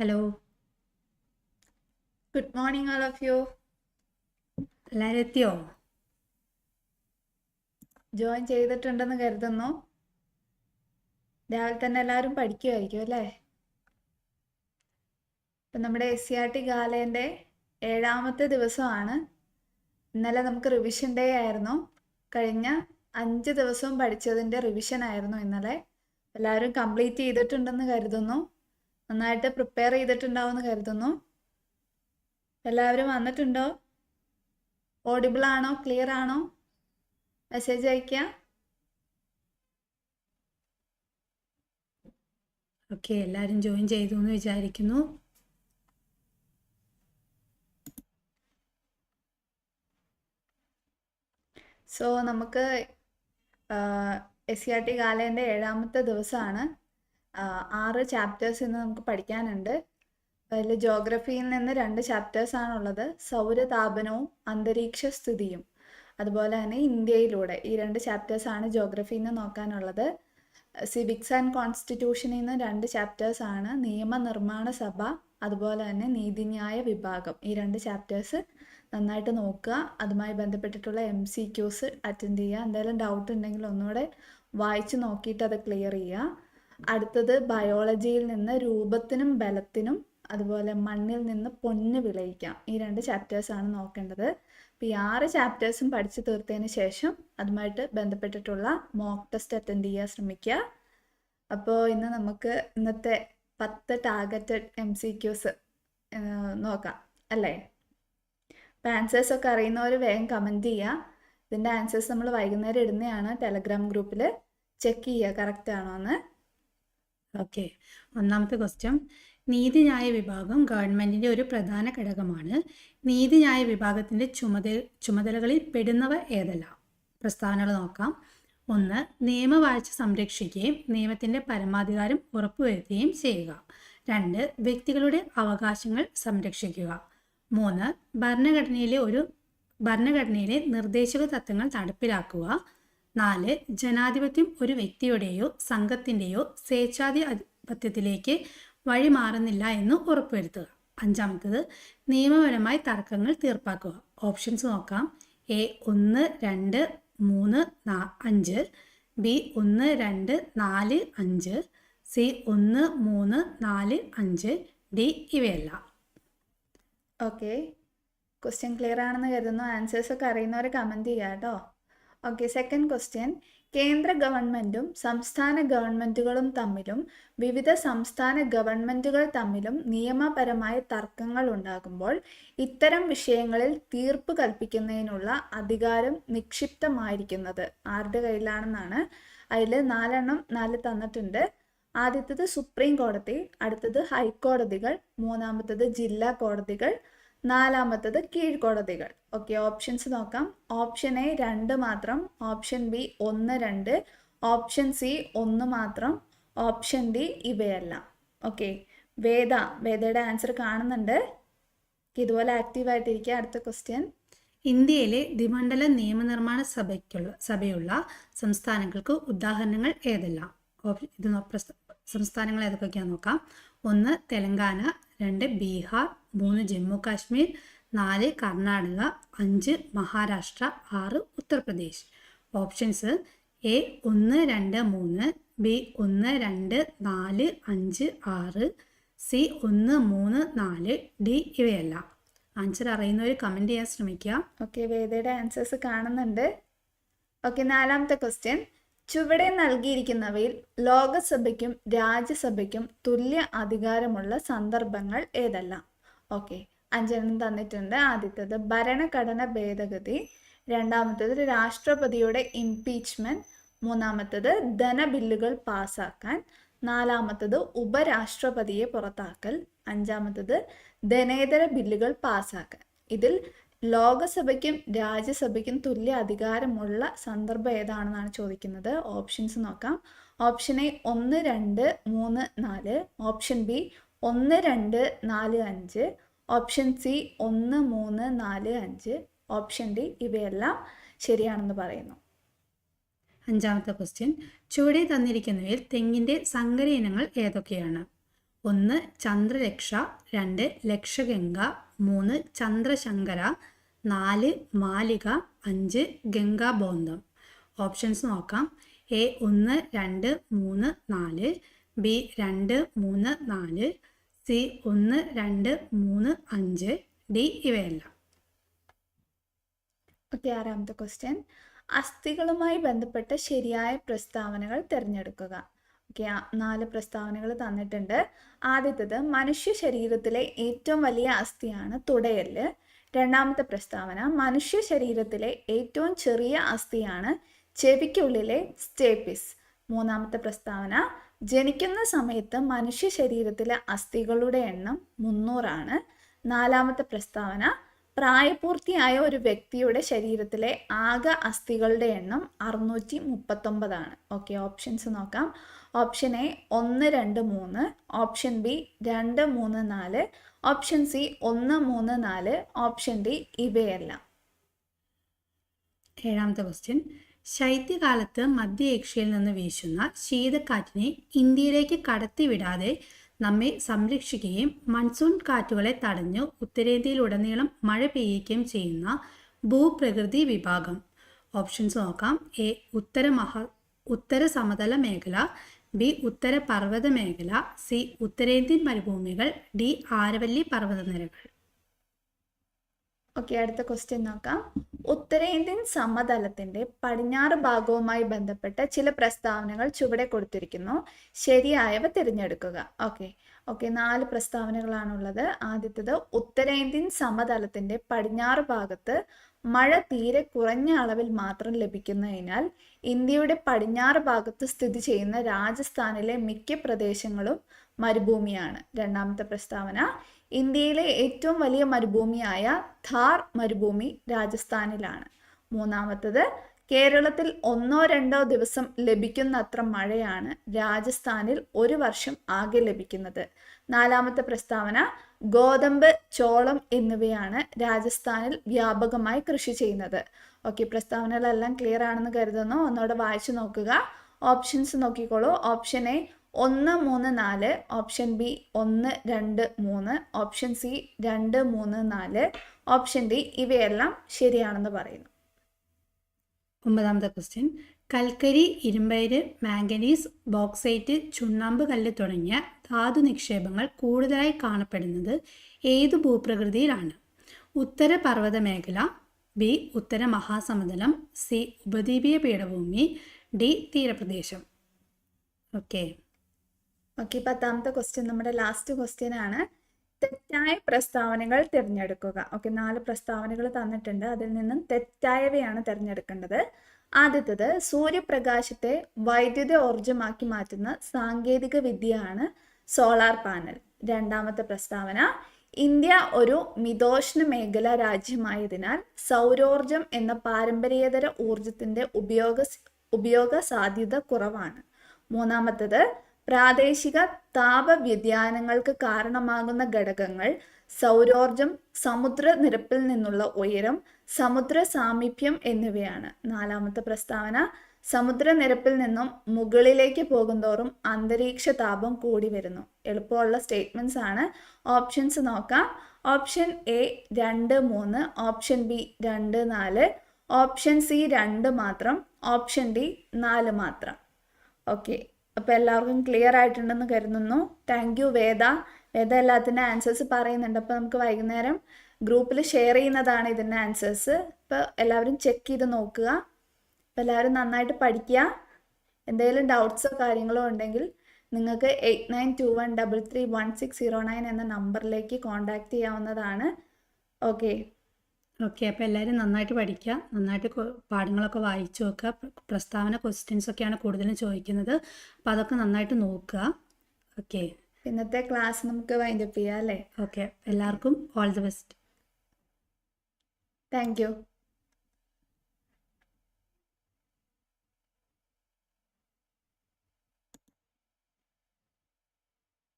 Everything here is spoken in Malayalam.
Hello good morning all of you എല്ലാവരും എത്തിയോ? ജോയിൻ ചെയ്തിട്ടുണ്ടെന്ന് കരുതുന്നു. രാവിലെ തന്നെ എല്ലാവരും പഠിക്കുമായിരിക്കും അല്ലേ? ഇപ്പം നമ്മുടെ എസ് സി ആർ ടി ഗാലേന്റെ ഏഴാമത്തെ ദിവസമാണ്. ഇന്നലെ നമുക്ക് റിവിഷൻ ഡേ ആയിരുന്നു. കഴിഞ്ഞ അഞ്ച് ദിവസവും പഠിച്ചതിന്റെ റിവിഷൻ ആയിരുന്നു ഇന്നലെ. എല്ലാവരും കംപ്ലീറ്റ് ചെയ്തിട്ടുണ്ടെന്ന് കരുതുന്നു. നന്നായിട്ട് പ്രിപ്പയർ ചെയ്തിട്ടുണ്ടാവുമെന്ന് കരുതുന്നു. എല്ലാവരും വന്നിട്ടുണ്ടോ? ഓഡിബിൾ ആണോ? ക്ലിയർ ആണോ? മെസ്സേജ് അയക്കുക ഓക്കെ എല്ലാവരും ജോയിൻ ചെയ്തു എന്ന് വിചാരിക്കുന്നു. സോ നമുക്ക് എസ് സി ആർ ടി കാലേന്റെ ഏഴാമത്തെ ദിവസമാണ്. ആറ് ചാപ്റ്റേഴ്സ് ഇന്ന് നമുക്ക് പഠിക്കാനുണ്ട്. അതിൽ ജോഗ്രഫിയിൽ നിന്ന് രണ്ട് ചാപ്റ്റേഴ്സ് ആണുള്ളത്. സൗരതാപനവും അന്തരീക്ഷ സ്ഥിതിയും. അതുപോലെ തന്നെ ഇന്ത്യയിലൂടെ ഈ രണ്ട് ചാപ്റ്റേഴ്സ് ആണ് ജോഗ്രഫിയിൽ നിന്ന് നോക്കാനുള്ളത്. സിവിക്സ് ആൻഡ് കോൺസ്റ്റിറ്റ്യൂഷനിൽ നിന്ന് രണ്ട് ചാപ്റ്റേഴ്സ് ആണ്. നിയമനിർമ്മാണ സഭ അതുപോലെ തന്നെ നീതിന്യായ വിഭാഗം. ഈ രണ്ട് ചാപ്റ്റേഴ്സ് നന്നായിട്ട് നോക്കുക. അതുമായി ബന്ധപ്പെട്ടിട്ടുള്ള എം സി ക്യൂസ് അറ്റൻഡ് ചെയ്യുക. എന്തെങ്കിലും ഡൗട്ട് ഉണ്ടെങ്കിൽ ഒന്നുകൂടെ വായിച്ച് നോക്കിയിട്ട് അത് ക്ലിയർ ചെയ്യുക. അടുത്തത് ബയോളജിയിൽ നിന്ന് രൂപത്തിനും ബലത്തിനും അതുപോലെ മണ്ണിൽ നിന്ന് പൊന്ന് വിളയിക്കാം. ഈ രണ്ട് ചാപ്റ്റേഴ്സാണ് നോക്കേണ്ടത്. അപ്പോൾ ഈ ആറ് ചാപ്റ്റേഴ്സും പഠിച്ചു തീർത്തതിന് ശേഷം അതുമായിട്ട് ബന്ധപ്പെട്ടിട്ടുള്ള മോക്ക് ടെസ്റ്റ് അറ്റൻഡ് ചെയ്യാൻ ശ്രമിക്കുക അപ്പോൾ ഇന്ന് നമുക്ക് ഇന്നത്തെ പത്ത് ടാർഗറ്റഡ് എം സി ക്യൂസ് നോക്കാം. അല്ലേ? അപ്പോൾ ആൻസേഴ്സ് ഒക്കെ അറിയുന്നവർ വേഗം കമന്റ് ചെയ്യുക ഇതിന്റെ ആൻസേഴ്സ് നമ്മൾ വൈകുന്നേരം ഇടുന്നതാണ് ടെലഗ്രാം ഗ്രൂപ്പിൽ ചെക്ക് ചെയ്യുക കറക്റ്റ് ആണോ എന്ന്. ഓക്കെ. ഒന്നാമത്തെ ക്വസ്റ്റ്യൻ നീതിന്യായ വിഭാഗം ഗവൺമെന്റിന്റെ ഒരു പ്രധാന ഘടകമാണ്. നീതിന്യായ വിഭാഗത്തിന്റെ ചുമതല ചുമതലകളിൽ പെടുന്നവ ഏതെല്ലാം? പ്രസ്താവനകൾ നോക്കാം. ഒന്ന് നിയമവാഴ്ച സംരക്ഷിക്കുകയും നിയമത്തിന്റെ പരമാധികാരം ഉറപ്പുവരുത്തുകയും ചെയ്യുക. രണ്ട് വ്യക്തികളുടെ അവകാശങ്ങൾ സംരക്ഷിക്കുക. മൂന്ന് ഭരണഘടനയിലെ ഒരു ഭരണഘടനയിലെ നിർദ്ദേശക തത്വങ്ങൾ നടപ്പിലാക്കുക. നാല് ജനാധിപത്യം ഒരു വ്യക്തിയുടെയോ സംഘത്തിന്റെയോ സ്വേച്ഛാധിപത്യത്തിലേക്ക് വഴിമാറുന്നില്ല എന്ന് ഉറപ്പുവരുത്തുക. അഞ്ചാമത്തത് നിയമപരമായി തർക്കങ്ങൾ തീർപ്പാക്കുക. ഓപ്ഷൻസ് നോക്കാം. എ ഒന്ന് രണ്ട് മൂന്ന് നാ അഞ്ച്. ബി ഒന്ന് രണ്ട് നാല് അഞ്ച്. സി ഒന്ന് മൂന്ന് നാല് അഞ്ച്. ഡി ഇവയല്ല. ഓക്കെ. ക്വസ്റ്റ്യൻ ക്ലിയർ ആണെന്ന് കരുതുന്നു. ആൻസേഴ്സ് ഒക്കെ അറിയുന്നവർ കമന്റ് ചെയ്യുക കേട്ടോ. ഓക്കെ സെക്കൻഡ് ക്വസ്റ്റ്യൻ കേന്ദ്ര ഗവൺമെന്റും സംസ്ഥാന ഗവൺമെന്റുകളും തമ്മിലും വിവിധ സംസ്ഥാന ഗവൺമെന്റുകൾ തമ്മിലും നിയമപരമായ തർക്കങ്ങൾ ഉണ്ടാകുമ്പോൾ ഇത്തരം വിഷയങ്ങളിൽ തീർപ്പ് കൽപ്പിക്കുന്നതിനുള്ള അധികാരം നിക്ഷിപ്തമായിരിക്കുന്നത് ആരുടെ കയ്യിലാണെന്നാണ്. അതിൽ നാലെണ്ണം നാല് തന്നിട്ടുണ്ട്. ആദ്യത്തത് സുപ്രീം കോടതി അടുത്തത് ഹൈക്കോടതികൾ മൂന്നാമത്തത് ജില്ലാ കോടതികൾ നാലാമത്തത് കീഴ്ക്കോടതികൾ. ഓക്കെ ഓപ്ഷൻസ് നോക്കാം. ഓപ്ഷൻ എ രണ്ട് മാത്രം ഓപ്ഷൻ ബി ഒന്ന് രണ്ട് ഓപ്ഷൻ സി ഒന്ന് മാത്രം ഓപ്ഷൻ ഡി ഇവയെല്ലാം. ഓക്കെ വേദ വേദയുടെ ആൻസർ കാണുന്നുണ്ട്. ഇതുപോലെ ആക്റ്റീവായിട്ടിരിക്കുക അടുത്ത ക്വസ്റ്റ്യൻ ഇന്ത്യയിലെ ദ്വിമണ്ഡല നിയമനിർമ്മാണ സഭയ്ക്കുള്ള സഭയുള്ള സംസ്ഥാനങ്ങൾക്ക് ഉദാഹരണങ്ങൾ ഏതെല്ലാം? ഇത് സംസ്ഥാനങ്ങൾ ഏതൊക്കെയാണെന്ന് നോക്കാം. ഒന്ന് തെലങ്കാന രണ്ട് ബീഹാർ മൂന്ന് ജമ്മു കാശ്മീർ നാല് കർണാടക അഞ്ച് മഹാരാഷ്ട്ര ആറ് ഉത്തർപ്രദേശ്. ഓപ്ഷൻസ് എ ഒന്ന് രണ്ട് മൂന്ന് ബി ഒന്ന് രണ്ട് നാല് അഞ്ച് ആറ് സി ഒന്ന് മൂന്ന് നാല് ഡി ഇവയല്ല. ആൻസർ അറിയുന്നവർ കമന്റ് ചെയ്യാൻ ശ്രമിക്കുക. ഓക്കെ വേദയുടെ ആൻസേഴ്സ് കാണുന്നുണ്ട്. ഓക്കെ നാലാമത്തെ ക്വസ്റ്റ്യൻ ചുവടെ നൽകിയിരിക്കുന്നവയിൽ ലോകസഭയ്ക്കും രാജ്യസഭയ്ക്കും തുല്യ അധികാരമുള്ള സന്ദർഭങ്ങൾ ഏതെല്ലാം? ഓക്കെ. അഞ്ചെണ്ണം തന്നിട്ടുണ്ട്. ആദ്യത്തേത് ഭരണഘടന ഭേദഗതി. രണ്ടാമത്തേത് രാഷ്ട്രപതിയുടെ ഇംപീച്ച്മെന്റ് മൂന്നാമത്തേത് ധനബില്ലുകൾ പാസാക്കാൻ. നാലാമത്തത് ഉപരാഷ്ട്രപതിയെ പുറത്താക്കൽ. അഞ്ചാമത്തത് ധനേതര ബില്ലുകൾ പാസാക്കാൻ. ഇതിൽ ലോകസഭയ്ക്കും രാജ്യസഭയ്ക്കും തുല്യ അധികാരമുള്ള സന്ദർഭം ഏതാണെന്നാണ് ചോദിക്കുന്നത്. ഓപ്ഷൻസ് നോക്കാം. ഓപ്ഷൻ എ ഒന്ന് രണ്ട് മൂന്ന് നാല്. ഓപ്ഷൻ ബി ഒന്ന് രണ്ട് നാല് അഞ്ച്. ഓപ്ഷൻ സി ഒന്ന് മൂന്ന് നാല് അഞ്ച്. ഓപ്ഷൻ ഡി ഇവയെല്ലാം ശരിയാണെന്ന് പറയുന്നു. അഞ്ചാമത്തെ ക്വസ്റ്റ്യൻ ചുവടെ തന്നിരിക്കുന്നവയിൽ തെങ്ങിന്റെ സങ്കര ഇനങ്ങൾ ഏതൊക്കെയാണ്? ഒന്ന് ചന്ദ്രരക്ഷ രണ്ട് ലക്ഷഗംഗ മൂന്ന് ചന്ദ്രശങ്കര നാല് മാലിക അഞ്ച് ഗംഗാബോന്തം. ഓപ്ഷൻസ് നോക്കാം. എ ഒന്ന് രണ്ട് മൂന്ന് നാല് ബി രണ്ട് മൂന്ന് നാല് സി ഒന്ന് രണ്ട് മൂന്ന് അഞ്ച് ഡി ഇവയെല്ലാം. ഓക്കെ ആറാമത്തെ ക്വസ്റ്റ്യൻ അസ്ഥികളുമായി ബന്ധപ്പെട്ട ശരിയായ പ്രസ്താവനകൾ തിരഞ്ഞെടുക്കുക. നാല് പ്രസ്താവനകൾ തന്നിട്ടുണ്ട്. ആദ്യത്തത് മനുഷ്യ ശരീരത്തിലെ ഏറ്റവും വലിയ അസ്ഥിയാണ് തുടയൽ. രണ്ടാമത്തെ പ്രസ്താവന മനുഷ്യ ശരീരത്തിലെ ഏറ്റവും ചെറിയ അസ്ഥിയാണ് ചെവിക്കുള്ളിലെ സ്റ്റേപ്പിസ്. മൂന്നാമത്തെ പ്രസ്താവന ജനിക്കുന്ന സമയത്ത് മനുഷ്യ ശരീരത്തിലെ അസ്ഥികളുടെ എണ്ണം മുന്നൂറാണ്. നാലാമത്തെ പ്രസ്താവന പ്രായപൂർത്തിയായ ഒരു വ്യക്തിയുടെ ശരീരത്തിലെ ആകെ അസ്ഥികളുടെ എണ്ണം അറുന്നൂറ്റി മുപ്പത്തൊമ്പതാണ്. ഓക്കെ ഓപ്ഷൻസ് നോക്കാം. ഓപ്ഷൻ എ ഒന്ന് രണ്ട് മൂന്ന് ഓപ്ഷൻ ബി രണ്ട് മൂന്ന് നാല് ഓപ്ഷൻ സി ഒന്ന് മൂന്ന് നാല് ഓപ്ഷൻ ഡി ഇവയെല്ലാം. ഏഴാമത്തെ ക്വസ്റ്റ്യൻ ശൈത്യകാലത്ത് മധ്യ ഏഷ്യയിൽ നിന്ന് വീശുന്ന ശീതക്കാറ്റിനെ ഇന്ത്യയിലേക്ക് കടത്തിവിടാതെ നമ്മെ സംരക്ഷിക്കുകയും മൺസൂൺ കാറ്റുകളെ തടഞ്ഞ് ഉത്തരേന്ത്യയിലുടനീളം മഴ പെയ്യുകയും ചെയ്യുന്ന ഭൂപ്രകൃതി വിഭാഗം. ഓപ്ഷൻസ് നോക്കാം. എ ഉത്തര മഹാ ഉത്തര സമതല മേഖല ബി ഉത്തര പർവത മേഖല സി ഉത്തരേന്ത്യൻ മരുഭൂമികൾ ഡി ആരവല്ലി പർവതനിരകൾ. ഓക്കെ അടുത്ത ക്വസ്റ്റ്യൻ നോക്കാം. ഉത്തരേന്ത്യൻ സമതലത്തിന്റെ പടിഞ്ഞാറ് ഭാഗവുമായി ബന്ധപ്പെട്ട ചില പ്രസ്താവനകൾ ചുവടെ കൊടുത്തിരിക്കുന്നു. ശരിയായവ തിരഞ്ഞെടുക്കുക. ഓക്കെ ഓക്കെ നാല് പ്രസ്താവനകളാണുള്ളത്. ആദ്യത്തേത് ഉത്തരേന്ത്യൻ സമതലത്തിന്റെ പടിഞ്ഞാറ് ഭാഗത്ത് മഴ തീരെ കുറഞ്ഞ അളവിൽ മാത്രം ലഭിക്കുന്നതിനാൽ ഇന്ത്യയുടെ പടിഞ്ഞാറ് ഭാഗത്ത് സ്ഥിതി ചെയ്യുന്ന രാജസ്ഥാനിലെ മിക്ക പ്രദേശങ്ങളും മരുഭൂമിയാണ്. രണ്ടാമത്തെ പ്രസ്താവന ഇന്ത്യയിലെ ഏറ്റവും വലിയ മരുഭൂമിയായ ഥാർ മരുഭൂമി രാജസ്ഥാനിലാണ്. മൂന്നാമത്തത് കേരളത്തിൽ ഒന്നോ രണ്ടോ ദിവസം ലഭിക്കുന്നത്ര മഴയാണ് രാജസ്ഥാനിൽ ഒരു വർഷം ആകെ ലഭിക്കുന്നത്. നാലാമത്തെ പ്രസ്താവന ഗോതമ്പ് ചോളം എന്നിവയാണ് രാജസ്ഥാനിൽ വ്യാപകമായി കൃഷി ചെയ്യുന്നത്. ഓക്കെ പ്രസ്താവനകളെല്ലാം ക്ലിയർ ആണെന്ന് കരുതുന്നു. ഒന്നുകൂടെ വായിച്ചു നോക്കുക. ഓപ്ഷൻസ് നോക്കിക്കോളൂ. ഓപ്ഷൻ എ ഒന്ന് മൂന്ന് നാല് ഓപ്ഷൻ ബി ഒന്ന് രണ്ട് മൂന്ന് ഓപ്ഷൻ സി രണ്ട് മൂന്ന് നാല് ഓപ്ഷൻ ഡി ഇവയെല്ലാം ശരിയാണെന്ന് പറയുന്നു. ഒമ്പതാമത്തെ ക്വസ്റ്റ്യൻ കൽക്കരി ഇരുമ്പയിര് മാംഗനീസ് ബോക്സൈറ്റ് ചുണ്ണാമ്പ് കല്ല് തുടങ്ങിയ ധാതു നിക്ഷേപങ്ങൾ കൂടുതലായി കാണപ്പെടുന്നത് ഏത് ഭൂപ്രകൃതിയിലാണ്? ഉത്തര പർവത മേഖല ബി ഉത്തര മഹാസമതലം സി ഉപദ്വീപീയ പീഠഭൂമി ഡി തീരപ്രദേശം. ഓക്കെ ഓക്കെ പത്താമത്തെ ക്വസ്റ്റ്യൻ നമ്മുടെ ലാസ്റ്റ് ക്വസ്റ്റ്യൻ ആണ്. തെറ്റായ പ്രസ്താവനകൾ തിരഞ്ഞെടുക്കുക. ഓക്കെ നാല് പ്രസ്താവനകൾ തന്നിട്ടുണ്ട്. അതിൽ നിന്നും തെറ്റായവയാണ് തിരഞ്ഞെടുക്കേണ്ടത്. ആദ്യത്തത് സൂര്യപ്രകാശത്തെ വൈദ്യുത ഊർജമാക്കി മാറ്റുന്ന സാങ്കേതിക വിദ്യയാണ് സോളാർ പാനൽ. രണ്ടാമത്തെ പ്രസ്താവന ഇന്ത്യ ഒരു മിതോഷ്ണ മേഖല രാജ്യമായതിനാൽ സൗരോർജം എന്ന പാരമ്പര്യേതര ഊർജത്തിന്റെ ഉപയോഗ ഉപയോഗ സാധ്യത കുറവാണ്. മൂന്നാമത്തത് പ്രാദേശിക താപ വ്യതിയാനങ്ങൾക്ക് കാരണമാകുന്ന ഘടകങ്ങൾ സൗരോർജം സമുദ്രനിരപ്പിൽ നിന്നുള്ള ഉയരം സമുദ്ര സാമീപ്യം എന്നിവയാണ്. നാലാമത്തെ പ്രസ്താവന സമുദ്രനിരപ്പിൽ നിന്നും മുകളിലേക്ക് പോകുന്തോറും അന്തരീക്ഷ താപം കൂടി വരുന്നു. എളുപ്പമുള്ള സ്റ്റേറ്റ്മെന്റ്സ് ആണ്. ഓപ്ഷൻസ് നോക്കാം. ഓപ്ഷൻ എ രണ്ട് മൂന്ന് ഓപ്ഷൻ ബി രണ്ട് നാല് ഓപ്ഷൻ സി രണ്ട് മാത്രം ഓപ്ഷൻ ഡി നാല് മാത്രം. ഓക്കെ അപ്പോൾ എല്ലാവർക്കും ക്ലിയർ ആയിട്ടുണ്ടെന്ന് കരുതുന്നു. താങ്ക് യു വേദ. വേദ എല്ലാത്തിന്റെ ആൻസേഴ്സ് പറയുന്നുണ്ട്. അപ്പോൾ നമുക്ക് വൈകുന്നേരം ഗ്രൂപ്പിൽ ഷെയർ ചെയ്യുന്നതാണ് ഇതിന്റെ ആൻസേഴ്സ് അപ്പോൾ എല്ലാവരും ചെക്ക് ചെയ്ത് നോക്കുക. അപ്പോൾ എല്ലാവരും നന്നായിട്ട് പഠിക്കുക. എന്തെങ്കിലും ഡൗട്ട്സോ കാര്യങ്ങളോ ഉണ്ടെങ്കിൽ നിങ്ങൾക്ക് eight nine two one double three one six zero nine എന്ന നമ്പറിലേക്ക് കോൺടാക്റ്റ് ചെയ്യാവുന്നതാണ്. ഓക്കെ ഓക്കെ അപ്പോൾ എല്ലാവരും നന്നായിട്ട് പഠിക്കുക നന്നായിട്ട് പാഠങ്ങളൊക്കെ വായിച്ചു നോക്കുക പ്ര- പ്രസ്താവന ക്വസ്റ്റ്യൻസ് ഒക്കെയാണ് കൂടുതലും ചോദിക്കുന്നത്. അപ്പോൾ അതൊക്കെ നന്നായിട്ട് നോക്കുക ഓക്കെ ഇന്നത്തെ ക്ലാസ് നമുക്ക് വൈൻഡപ്പ് ചെയ്യാം അല്ലേ? ഓക്കെ എല്ലാവർക്കും all the best thank you